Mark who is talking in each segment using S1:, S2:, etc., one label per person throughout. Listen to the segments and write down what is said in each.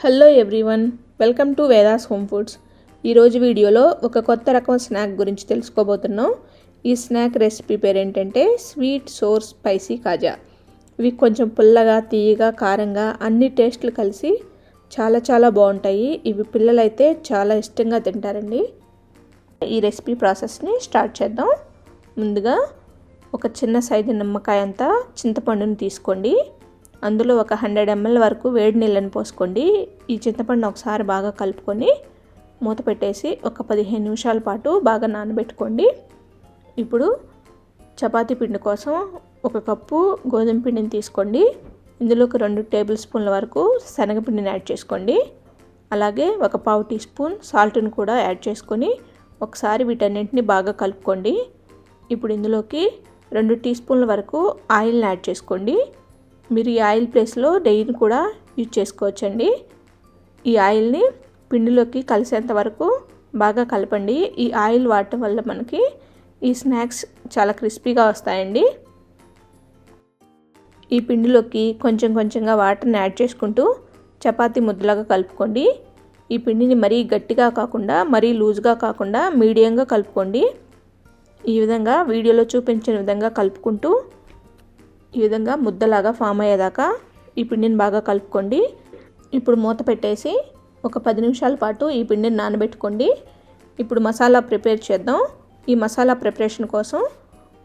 S1: Hello everyone welcome to Vedas home foods ఈరోజు వీడియోలో ఒక కొత్త రకం స్నాక్ గురించి తెలుసుకోబోతున్నాం. ఈ స్నాక్ రెసిపీ పేరు ఏంటంటే స్వీట్ సోర్ స్పైసీ కాజా. ఇవి కొంచెం పుల్లగా తీయగా కారంగా అన్ని టేస్ట్లు కలిసి చాలా చాలా బాగుంటాయి. ఇవి పిల్లలైతే చాలా ఇష్టంగా తింటారండి. ఈ రెసిపీ ప్రాసెస్ని స్టార్ట్ చేద్దాం. ముందుగా ఒక చిన్న సైజు నిమ్మకాయ అంతా చింతపండుని తీసుకోండి. అందులో ఒక హండ్రెడ్ ఎంఎల్ వరకు వేడి నీళ్ళని పోసుకోండి. ఈ చింతపండు ఒకసారి బాగా కలుపుకొని మూత పెట్టేసి ఒక పదిహేను నిమిషాల పాటు బాగా నానబెట్టుకోండి. ఇప్పుడు చపాతీ పిండి కోసం ఒక కప్పు గోధుమ పిండిని తీసుకోండి. ఇందులోకి రెండు టేబుల్ స్పూన్ల వరకు శనగపిండిని యాడ్ చేసుకోండి. అలాగే ఒక పావు టీ స్పూన్ సాల్ట్ని కూడా యాడ్ చేసుకొని ఒకసారి వీటన్నింటిని బాగా కలుపుకోండి. ఇప్పుడు ఇందులోకి రెండు టీ స్పూన్ల వరకు ఆయిల్ని యాడ్ చేసుకోండి. మీరు ఈ ఆయిల్ ప్లేస్లో నెయ్యిని కూడా యూజ్ చేసుకోవచ్చండి. ఈ ఆయిల్ని పిండిలోకి కలిసేంత వరకు బాగా కలపండి. ఈ ఆయిల్ వాడటం వల్ల మనకి ఈ స్నాక్స్ చాలా క్రిస్పీగా వస్తాయండి. ఈ పిండిలోకి కొంచెం కొంచెంగా వాటర్ని యాడ్ చేసుకుంటూ చపాతీ ముద్దలాగా కలుపుకోండి. ఈ పిండిని మరీ గట్టిగా కాకుండా మరీ లూజ్గా కాకుండా మీడియంగా కలుపుకోండి. ఈ విధంగా వీడియోలో చూపించిన విధంగా కలుపుకుంటూ ఈ విధంగా ముద్దలాగా ఫామ్ అయ్యేదాకా ఈ పిండిని బాగా కలుపుకోండి. ఇప్పుడు మూత పెట్టేసి ఒక పది నిమిషాల పాటు ఈ పిండిని నానబెట్టుకోండి. ఇప్పుడు మసాలా ప్రిపేర్ చేద్దాం. ఈ మసాలా ప్రిపరేషన్ కోసం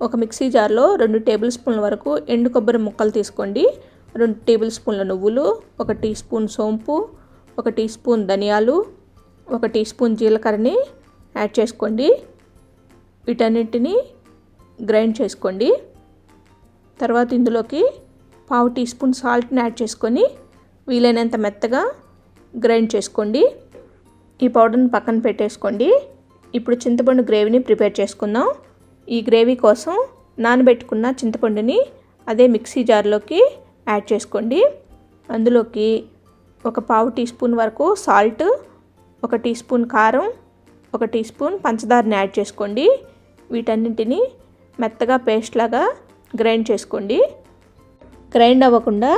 S1: ఒక మిక్సీ జార్లో రెండు టేబుల్ స్పూన్ల వరకు ఎండు కొబ్బరి ముక్కలు తీసుకోండి. రెండు టేబుల్ స్పూన్ల నువ్వులు ఒక టీ స్పూన్ సోంపు ఒక టీ స్పూన్ ధనియాలు ఒక టీ స్పూన్ జీలకర్రని యాడ్ చేసుకోండి. వీటన్నిటిని గ్రైండ్ చేసుకోండి. తర్వాత ఇందులోకి పావు టీ స్పూన్ సాల్ట్ని యాడ్ చేసుకొని వీలైనంత మెత్తగా గ్రైండ్ చేసుకోండి. ఈ పౌడర్ని పక్కన పెట్టేసుకోండి. ఇప్పుడు చింతపండు గ్రేవీని ప్రిపేర్ చేసుకుందాం. ఈ గ్రేవీ కోసం నానబెట్టుకున్న చింతపండుని అదే మిక్సీ జార్లోకి యాడ్ చేసుకోండి. అందులోకి ఒక పావు టీ స్పూన్ వరకు సాల్ట్ ఒక టీ స్పూన్ కారం ఒక టీ స్పూన్ పంచదారని యాడ్ చేసుకోండి. వీటన్నింటినీ మెత్తగా పేస్ట్ లాగా గ్రైండ్ చేసుకోండి. గ్రైండ్ అవ్వకుండా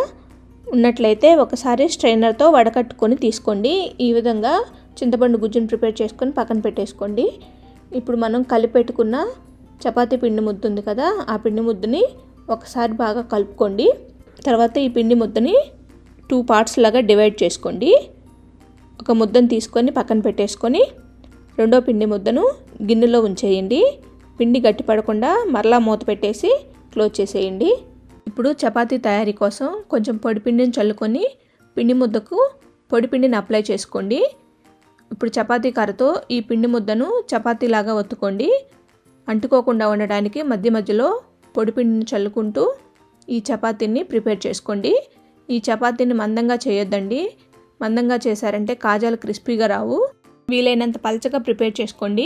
S1: ఉన్నట్లయితే ఒకసారి స్ట్రైనర్తో వడకట్టుకొని తీసుకోండి. ఈ విధంగా చింతపండు గుజ్జును ప్రిపేర్ చేసుకొని పక్కన పెట్టేసుకోండి. ఇప్పుడు మనం కలిపెట్టుకున్న చపాతీ పిండి ముద్ద ఉంది కదా ఆ పిండి ముద్దని ఒకసారి బాగా కలుపుకోండి. తర్వాత ఈ పిండి ముద్దని టూ పార్ట్స్ లాగా డివైడ్ చేసుకోండి. ఒక ముద్దను తీసుకొని పక్కన పెట్టేసుకొని రెండో పిండి ముద్దను గిన్నెలో ఉంచేయండి. పిండి గట్టి పడకుండా మరలా మూత పెట్టేసి క్లోజ్ చేసేయండి. ఇప్పుడు చపాతీ తయారీ కోసం కొంచెం పొడిపిండిని చల్లుకొని పిండి ముద్దకు పొడిపిండిని అప్లై చేసుకోండి. ఇప్పుడు చపాతీ కర్రతో ఈ పిండి ముద్దను చపాతీలాగా ఒత్తుకోండి. అంటుకోకుండా ఉండడానికి మధ్య మధ్యలో పొడిపిండిని చల్లుకుంటూ ఈ చపాతీని ప్రిపేర్ చేసుకోండి. ఈ చపాతీని మందంగా చేయొద్దండి. మందంగా చేశారంటే కాజాలు క్రిస్పీగా రావు. వీలైనంత పలచగా ప్రిపేర్ చేసుకోండి.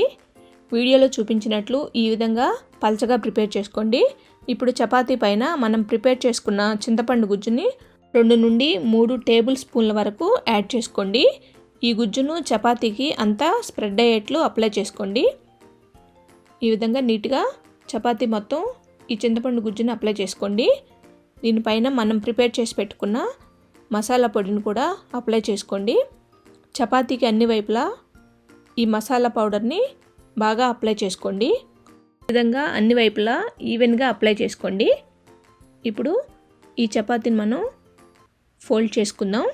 S1: వీడియోలో చూపించినట్లు ఈ విధంగా పలచగా ప్రిపేర్ చేసుకోండి. ఇప్పుడు చపాతీ పైన మనం ప్రిపేర్ చేసుకున్న చింతపండు గుజ్జుని రెండు నుండి మూడు టేబుల్ స్పూన్ల వరకు యాడ్ చేసుకోండి. ఈ గుజ్జును చపాతీకి అంతా స్ప్రెడ్ అయ్యేట్లు అప్లై చేసుకోండి. ఈ విధంగా నీట్గా చపాతీ మొత్తం ఈ చింతపండు గుజ్జుని అప్లై చేసుకోండి. దీనిపైన మనం ప్రిపేర్ చేసి పెట్టుకున్న మసాలా పొడిని కూడా అప్లై చేసుకోండి. చపాతీకి అన్ని వైపులా ఈ మసాలా పౌడర్ని బాగా అప్లై చేసుకోండి. విధంగా అన్ని వైపులా ఈవెన్గా అప్లై చేసుకోండి. ఇప్పుడు ఈ చపాతీని మనం ఫోల్డ్ చేసుకుందాం.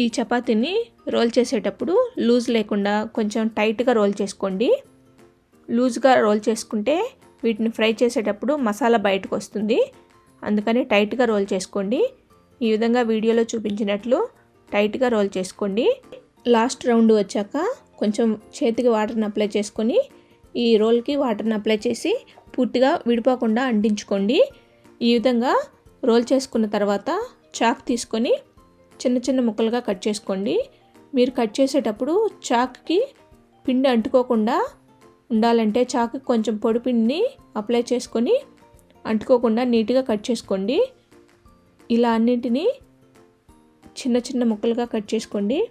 S1: ఈ చపాతీని రోల్ చేసేటప్పుడు లూజ్ లేకుండా కొంచెం టైట్గా రోల్ చేసుకోండి. లూజ్గా రోల్ చేసుకుంటే వీటిని ఫ్రై చేసేటప్పుడు మసాలా బయటకు వస్తుంది. అందుకని టైట్గా రోల్ చేసుకోండి. ఈ విధంగా వీడియోలో చూపించినట్లు టైట్గా రోల్ చేసుకోండి. లాస్ట్ రౌండ్ వచ్చాక కొంచెం చేతికి వాటర్ని అప్లై చేసుకొని ఈ రోల్కి వాటర్ని అప్లై చేసి పూర్తిగా విడిపోకుండా అంటించుకోండి. ఈ విధంగా రోల్ చేసుకున్న తర్వాత చాక్ తీసుకొని చిన్న చిన్న ముక్కలుగా కట్ చేసుకోండి. మీరు కట్ చేసేటప్పుడు చాక్కి పిండి అంటుకోకుండా ఉండాలంటే చాకు కొంచెం పొడి పిండిని అప్లై చేసుకొని అంటుకోకుండా నీట్గా కట్ చేసుకోండి. ఇలా అన్నింటినీ చిన్న చిన్న ముక్కలుగా కట్ చేసుకోండి.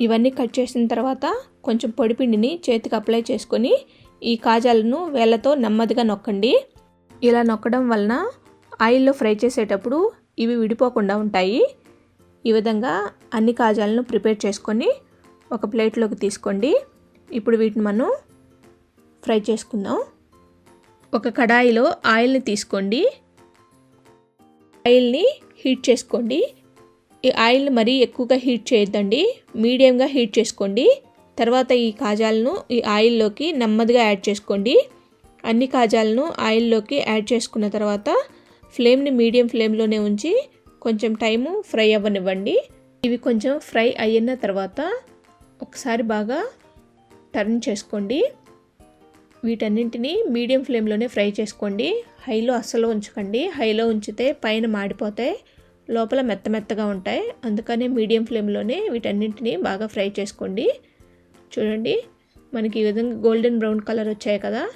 S1: ఇవన్నీ కట్ చేసిన తర్వాత కొంచెం పొడిపిండిని చేతికి అప్లై చేసుకొని ఈ కాజాలను వేళ్ళతో నెమ్మదిగా నొక్కండి. ఇలా నొక్కడం వలన ఆయిల్లో ఫ్రై చేసేటప్పుడు ఇవి విడిపోకుండా ఉంటాయి. ఈ విధంగా అన్ని కాజాలను ప్రిపేర్ చేసుకొని ఒక ప్లేట్లోకి తీసుకోండి. ఇప్పుడు వీటిని మనం ఫ్రై చేసుకుందాం. ఒక కడాయిలో ఆయిల్ని తీసుకోండి. ఆయిల్ని హీట్ చేసుకోండి. ఈ ఆయిల్ని మరీ ఎక్కువగా హీట్ చేయొద్దండి. మీడియంగా హీట్ చేసుకోండి. తర్వాత ఈ కాజాలను ఈ ఆయిల్లోకి నెమ్మదిగా యాడ్ చేసుకోండి. అన్ని కాజాలను ఆయిల్లోకి యాడ్ చేసుకున్న తర్వాత ఫ్లేమ్ని మీడియం ఫ్లేమ్లోనే ఉంచి కొంచెం టైము ఫ్రై అవ్వనివ్వండి. ఇవి కొంచెం ఫ్రై అయిన తర్వాత ఒకసారి బాగా టర్న్ చేసుకోండి. వీటన్నింటినీ మీడియం ఫ్లేమ్లోనే ఫ్రై చేసుకోండి. హైలో అస్సలు ఉంచకండి. హైలో ఉంచితే పైన మాడిపోతాయి లోపల మెత్త మెత్తగా ఉంటాయి. అందుకనే మీడియం ఫ్లేమ్లోనే వీటన్నింటినీ బాగా ఫ్రై చేసుకోండి. చూడండి. మనకి ఈ విధంగా గోల్డెన్ బ్రౌన్ కలర్ వచ్చాయి కదా.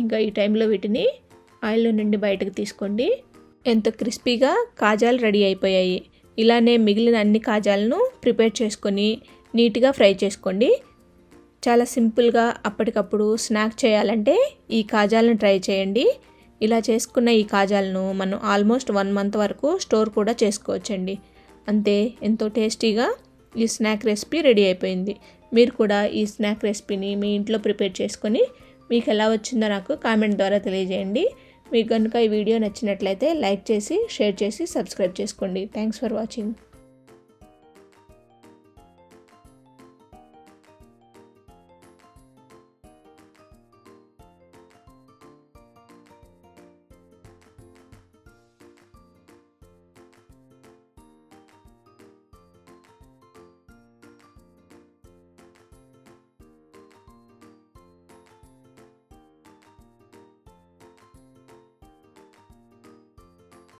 S1: ఇంకా ఈ టైంలో వీటిని ఆయిల్లో నుండి బయటకు తీసుకోండి. ఎంతో క్రిస్పీగా కాజాలు రెడీ అయిపోయాయి. ఇలానే మిగిలిన అన్ని కాజాలను ప్రిపేర్ చేసుకొని నీట్గా ఫ్రై చేసుకోండి. చాలా సింపుల్గా అప్పటికప్పుడు స్నాక్ చేయాలంటే ఈ కాజాలను ట్రై చేయండి. ఇలా చేసుకున్న ఈ కాజాలను మనం ఆల్మోస్ట్ వన్ మంత్ వరకు స్టోర్ కూడా చేసుకోవచ్చండి. అంతే ఎంతో టేస్టీగా ఈ స్నాక్ రెసిపీ రెడీ అయిపోయింది. మీరు కూడా ఈ స్నాక్ రెసిపీని మీ ఇంట్లో ప్రిపేర్ చేసుకొని మీకు ఎలా వచ్చిందో నాకు కామెంట్ ద్వారా తెలియజేయండి. మీకు కనుక ఈ వీడియో నచ్చినట్లయితే లైక్ చేసి షేర్ చేసి సబ్స్క్రైబ్ చేసుకోండి. Thanks for watching